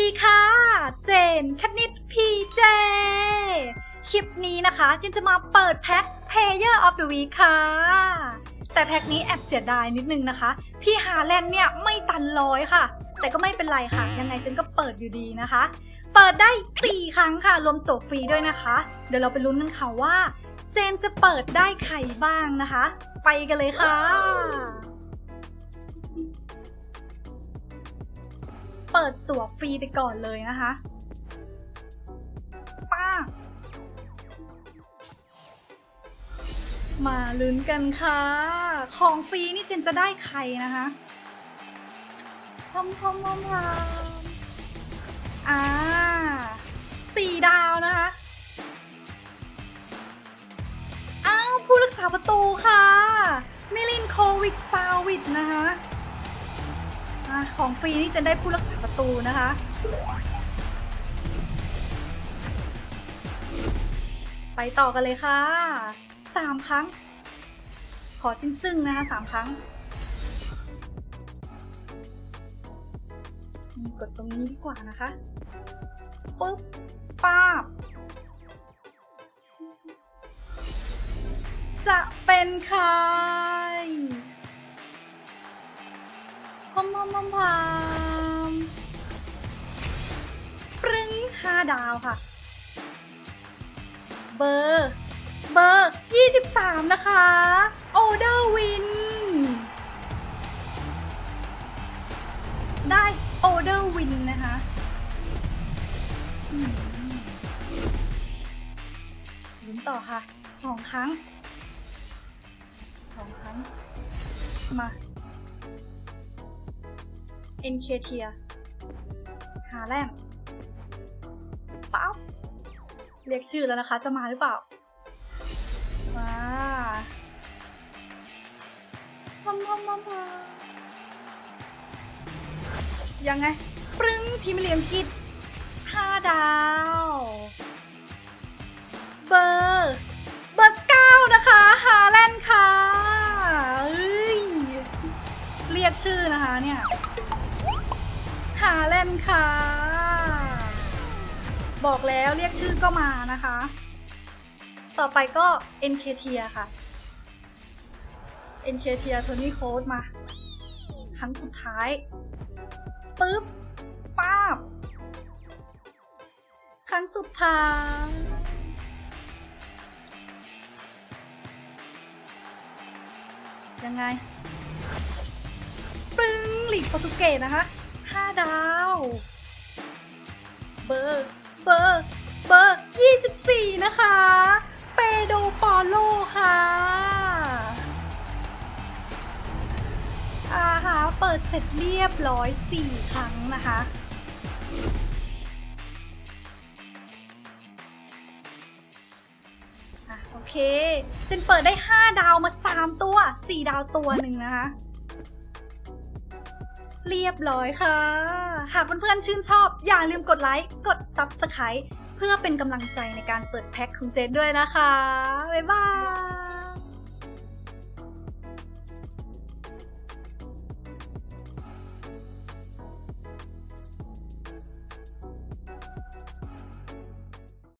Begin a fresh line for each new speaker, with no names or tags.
ดีค่ะ เจนคณิตพีเจ คลิปนี้นะคะเจนจะมาเปิดแพ็ค Player of the Week ค่ะ แต่แพ็คนี้แอบเสียดายนิดนึงนะคะ พี่ฮาแลนด์เนี่ยไม่ตันร้อยค่ะ แต่ก็ไม่เป็นไรค่ะ ยังไงเจนก็เปิดอยู่ดีนะคะ เปิดได้ 4 ครั้งค่ะ รวมตัวฟรีด้วยนะคะ เดี๋ยวเราไปลุ้นกันค่ะว่า เจนจะเปิดได้ใครบ้างนะคะ ไปกันเลยค่ะ เปิดตั๋วฟรีไปก่อนเลยนะคะป้ามาลุ้นกันค่ะ ของฟรีนี่เจนจะได้ใครนะคะพอมพอมพอมพอมอ่าสี่ดาวนะคะ อ้าว ผู้รักษาประตูค่ะ มิลินโควิดซาวิดนะคะ อะของฟรีนี่จะได้ผู้รักษาประตูนะคะ ไปต่อกันเลยค่ะสามครั้ง ขอจึ้งๆนะคะสามครั้ง กดตรงนี้ดีกว่านะคะปุ๊บป้าบจะเป็นใคร พอมพอมพอมพอมปรึ้งห้าดาวค่ะ เบอร์ เบอร์ 23 นะคะโอเดอร์วิน ได้โอเดอร์วินนะคะลุ้นต่อค่ะสองครั้งสองครั้ง มา NK เทียหาแรมปั๊บเรียกชื่อแล้วนะคะ จะมาหรือเปล่า มาพัมพัมพัมพัมยังไง ปรึ้งพิมพ์เหลี่ยมกิจห้าดาว เบอร์ เบอร์เก้านะคะ ฮาแลนด์ค่ะเอ้ยเรียกชื่อนะคะเนี่ย ฮาแลนค่ะ บอกแล้วเรียกชื่อก็มานะคะ ต่อไปก็ NK เทียค่ะ NK เทียโทนี่โค้ดมาครั้งสุดท้ายปึ๊บป้าบ ครั้งสุดท้ายยังไง ลีกโปรตุเกสนะคะ5ดาว เบอร์เบอร์เบอร์24นะคะ เปโดปอโลค่ะอาหาเปิดเสร็จเรียบร้อย4ครั้งนะคะอะโอเคเจนเปิดได้ 5 ดาวมา 3 ตัว 4 ดาวตัวหนึ่งนะคะ เรียบร้อยค่ะ หากเพื่อนๆชื่นชอบ อย่าลืมกดไลค์ กด Subscribe เพื่อเป็นกำลังใจในการเปิดแพ็คของเจนด้วยนะคะ บ๊ายบาย